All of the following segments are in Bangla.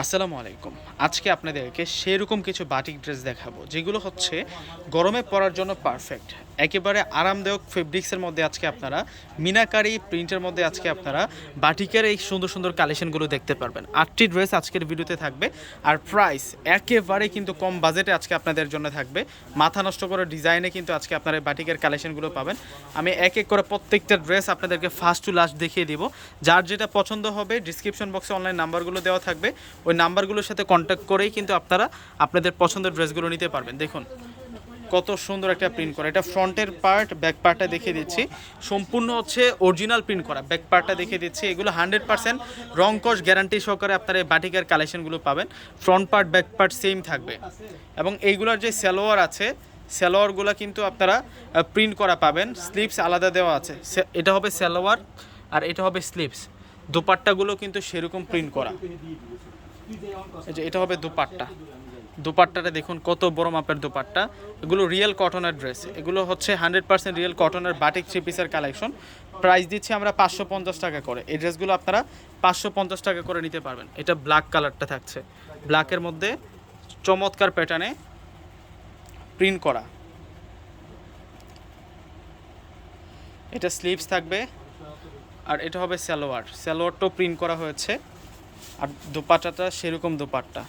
আসসালামু আলাইকুম। আজকে আপনাদেরকে সেরকম কিছু বাটিক ড্রেস দেখাবো, যেগুলো হচ্ছে গরমে পরার জন্য পারফেক্ট একেবারে আরামদায়ক ফেব্রিক্সের মধ্যে আজকে আপনারা, মিনাকারি প্রিন্টের মধ্যে আজকে আপনারা বাটিকের এই সুন্দর সুন্দর কালেকশনগুলো দেখতে পারবেন। আটটি ড্রেস আজকের ভিডিওতে থাকবে, আর প্রাইস একেবারে কিন্তু কম বাজেটে আজকে আপনাদের জন্য থাকবে। মাথা নষ্ট করা ডিজাইনে কিন্তু আজকে আপনারা বাটিকের কালেকশনগুলো পাবেন। আমি এক এক করে প্রত্যেকটা ড্রেস আপনাদেরকে ফার্স্ট টু লাস্ট দেখিয়ে দিব। যার যেটা পছন্দ হবে ডিসক্রিপশন বক্সে অনলাইন নাম্বারগুলো দেওয়া থাকবে। ওই নাম্বারগুলোর সাথে কন্ট্যাক্ট করেই কিন্তু আপনারা আপনাদের পছন্দের ড্রেসগুলো নিতে পারবেন। দেখুন, কত সুন্দর একটা প্রিন্ট করা। এটা ফ্রন্টের পার্ট ব্যাক পার্টটা দেখিয়ে দিচ্ছি। সম্পূর্ণ হচ্ছে অরিজিনাল প্রিন্ট করা। ব্যাক পার্টটা দেখিয়ে দিচ্ছি। এগুলো হান্ড্রেড পার্সেন্ট রং কস গ্যারান্টি সহকারে আপনারা এই বাটিকার কালেকশনগুলো পাবেন। Front part back part same থাকবে। এবং এইগুলোর যে সালোয়ার আছে, সালোয়ারগুলো কিন্তু আপনারা প্রিন্ট করা পাবেন। স্লিপস আলাদা দেওয়া আছে। এটা হবে সালোয়ার আর এটা হবে স্লিপস দুপাট্টাগুলো কিন্তু সেরকম প্রিন্ট করা। এই যে এটা হবে দুপাট্টা। দুপাট্টাটা দেখুন, কত বড় মাপের দুপাট্টা। এগুলো রিয়েল কটনের ড্রেস এগুলো হচ্ছে হান্ড্রেড পার্সেন্ট রিয়েল কটনের বাটিক থ্রি পিসের কালেকশন প্রাইস দিচ্ছি আমরা পাঁচশো পঞ্চাশ টাকা করে। এই ড্রেসগুলো আপনারা পাঁচশো পঞ্চাশ টাকা করে নিতে পারবেন। এটা ব্ল্যাক কালারটা থাকছে। ব্ল্যাকের মধ্যে চমৎকার প্যাটার্নে প্রিন্ট করা। এটা স্লিভস থাকবে। আর এটা হবে সালোয়ার। সালোয়ারটাও প্রিন্ট করা হয়েছে। আর দোপাট্টাটা সেরকম দোপাট্টা।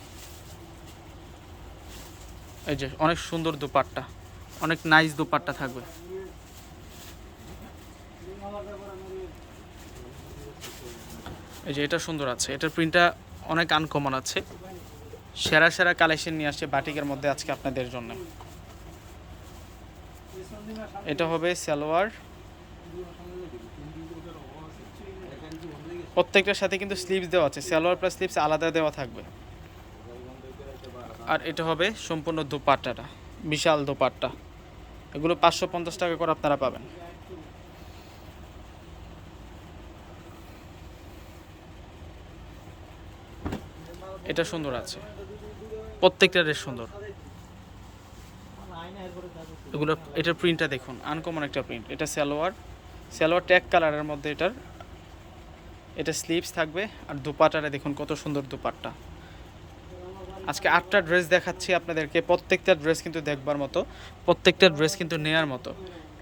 এই যে, অনেক সুন্দর দোপাট্টা। অনেক নাইস দোপাট্টা থাকবে। এই যে, এটা সুন্দর আছে। এটার প্রিন্টটা অনেক আনকমন আছে। সেরা সেরা কালেকশন নিয়ে আসছে বাটিকের মধ্যে আজকে আপনাদের জন্য। এটা হবে সালোয়ার। প্রত্যেকটার সাথে কিন্তু স্লিপস দেওয়া আছে। সালোয়ার প্লাস স্লিপস আলাদা দেওয়া থাকবে। আর এটা হবে সম্পূর্ণ দোপাট্টাটা। বিশাল দোপাট্টা। এগুলো পাঁচশো পঞ্চাশ টাকা করে আপনারা পাবেন। এটা সুন্দর আছে। প্রত্যেকটা ড্রেস সুন্দর। এগুলো এটার প্রিন্টটা দেখুন। আনকমন একটা প্রিন্ট এটা সালোয়ার। সালোয়ার ট্যাগ কালারের মধ্যে এটার এটা স্লিভস থাকবে আর দুপাটারে দেখুন কত সুন্দর দুপাট্টা। আজকে আটটা ড্রেস দেখাচ্ছি আপনাদেরকে, প্রত্যেকটা ড্রেস কিন্তু দেখবার মতো, প্রত্যেকটা ড্রেস কিন্তু নেয়ার মতো।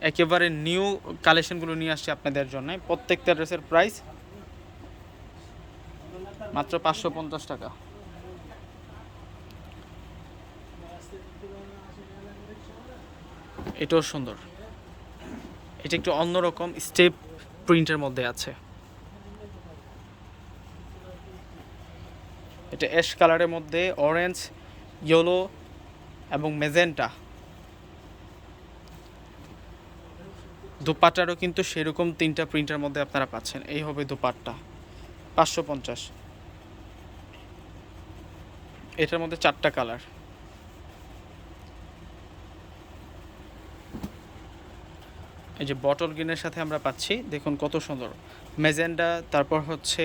একেবারে নিউ কালেকশনগুলো নিয়ে আসছি আপনাদের জন্য। প্রত্যেকটা ড্রেসের প্রাইস মাত্র পাঁচশো পঞ্চাশ টাকা। এটাও সুন্দর। এটা একটু অন্যরকম স্টেপ প্রিন্টের মধ্যে আছে। এটা অ্যাশ কালারের মধ্যে অরেঞ্জ ইয়েলো এবং মেজেন্টা দুপাট্টারও কিন্তু সেরকম তিনটা প্রিন্টের মধ্যে আপনারা পাচ্ছেন। এই হবে দুপাট্টা। পাঁচশো পঞ্চাশ। এটার মধ্যে চারটা কালার এই যে বটল গ্রিনের সাথে আমরা পাচ্ছি। দেখুন কত সুন্দর। মেজেন্ডা তারপর হচ্ছে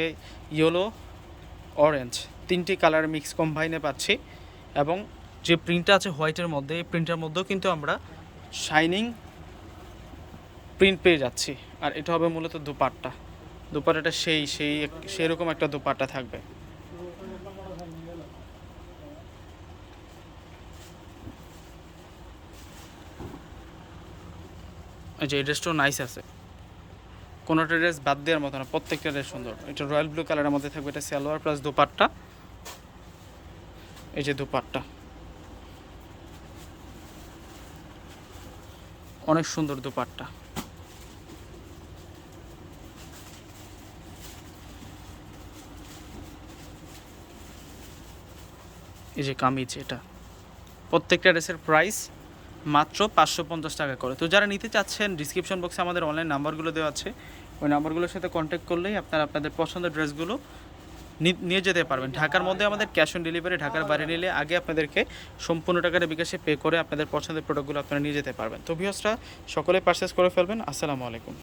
ইয়েলো অরেঞ্জ তিনটি কালার মিক্স কম্বাইনে পাচ্ছি এবং যে প্রিন্টটা আছে হোয়াইটের মধ্যে, এই প্রিন্টের মধ্যেও কিন্তু আমরা শাইনিং প্রিন্ট পেয়ে যাচ্ছি। আর এটা হবে মূলত দুপাট্টা। দুপাট্টাটা সেই সেই সেরকম একটা দুপাট্টা থাকবে। যে এই ড্রেসটাও নাইস আছে। কোনোটা ড্রেস বাদ দেওয়ার মতো না, প্রত্যেকটা ড্রেস সুন্দর। এটা রয়্যাল ব্লু কালারের মধ্যে থাকবে, এটা সালোয়ার প্লাস দুপাট্টা। এই যে দুপাট্টা। অনেক সুন্দর দুপাট্টা। এই যে কামিজ এটা। প্রত্যেকটা ড্রেসের প্রাইস মাত্র পাঁচশো পঞ্চাশ টাকা করে। তো যারা নিতে চাচ্ছেন ডিসক্রিপশন বক্সে আমাদের অনলাইন নাম্বারগুলো দেওয়া আছে। ওই নাম্বারগুলোর সাথে কন্ট্যাক্ট করলেই আপনারা আপনাদের পছন্দের ড্রেসগুলো নিয়ে যেতে পারবেন। ঢাকার মধ্যে আমাদের ক্যাশ অন ডেলিভারি ঢাকার বাইরে নিলে আগে আপনাদেরকে সম্পূর্ণ টাকাটা বিকাশে পে করে আপনাদের পছন্দের প্রোডাক্টগুলো আপনারা নিয়ে যেতে পারবেন। তো ভিউসরা সকলে পারচেস করে ফেলবেন। আসসালামু আলাইকুম।